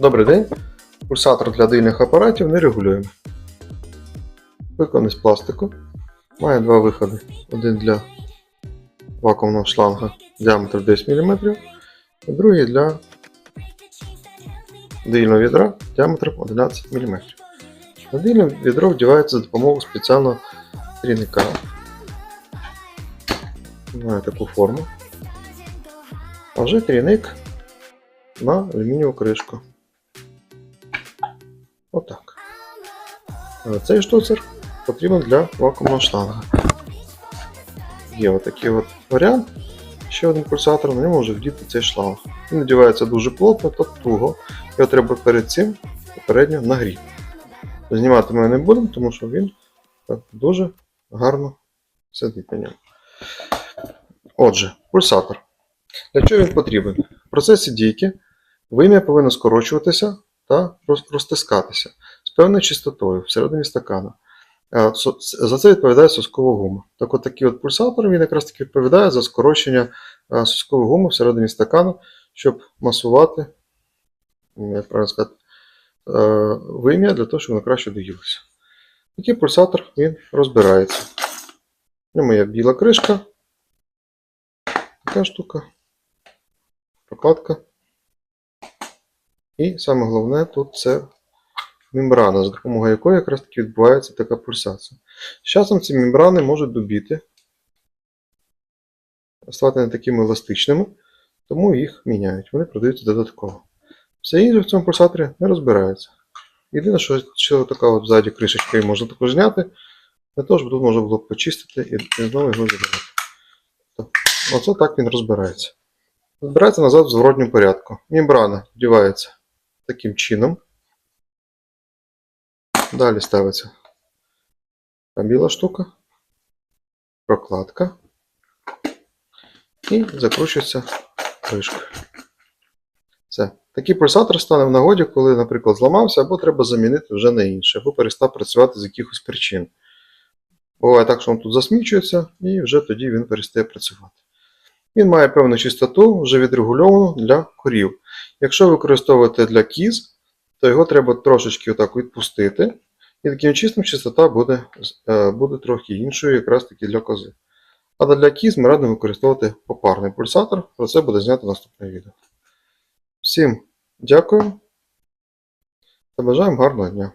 Добрий день. Пульсатор для дильних апаратів не регулюємо. Виконаний з пластику. Має два виходи. Один для вакуумного шланга діаметром 10 мм, а другий для дильного відра діаметром 11 мм. На дильне відро вдівається за допомогою спеціального трійника. Має таку форму. А вже трійник на алюмінієву кришку. Отак. Е, Цей штуцер потрібен для вакуумного шланга. Є отакий от варіант. Ще один пульсатор, на ньому вже вдіти цей шланг. Він надівається дуже плотно та туго. Його треба перед цим попередньо нагріти. Знімати ми не будемо, тому що він так дуже гарно сидить на ньому. Отже, пульсатор. Для чого він потрібен? В процесі дійки вим'я повинно скорочуватися та розтискатися з певною чистотою всередині стакана. Е, За це відповідає соскова гума. Так от такий от пульсатор він якраз таки відповідає за скорочення е, соскової гуми всередині стакану, щоб масувати, як правильно сказати, е, вим'я для того, щоб воно краще доїлося. Такий пульсатор він розбирається. В ньому біла кришка, така штука, прокладка. І саме головне тут це мембрана, за допомогою якої якраз таки відбувається така пульсація. З часом ці мембрани можуть добіти, ставати не такими еластичними, тому їх міняють. Вони продаються додатково. Все інше в цьому пульсаторі не розбирається. Єдине, що, що така от ззаді кришечка її можна також зняти, для того, щоб тут можна було почистити і, знову його забирати. Тобто, Оце так він розбирається. Розбирається назад в зворотньому порядку. Мембрана вдівається таким чином. Далі ставиться та біла штука, прокладка і закручується кришкою. Все. Такий пульсатор стане в нагоді, коли, наприклад, зламався, або треба замінити вже на інше, або перестав працювати з якихось причин. Буває так, що він тут засмічується, і вже тоді він перестає працювати. Він має певну чистоту, вже відрегульовану для корів. Якщо використовувати для кіз, то його треба трошечки отак відпустити, і таким чином чистота буде, е, буде трохи іншою, якраз таки для кози. А для кіз ми радимо використовувати попарний пульсатор, про це буде знято наступне відео. Всім дякую та бажаємо гарного дня!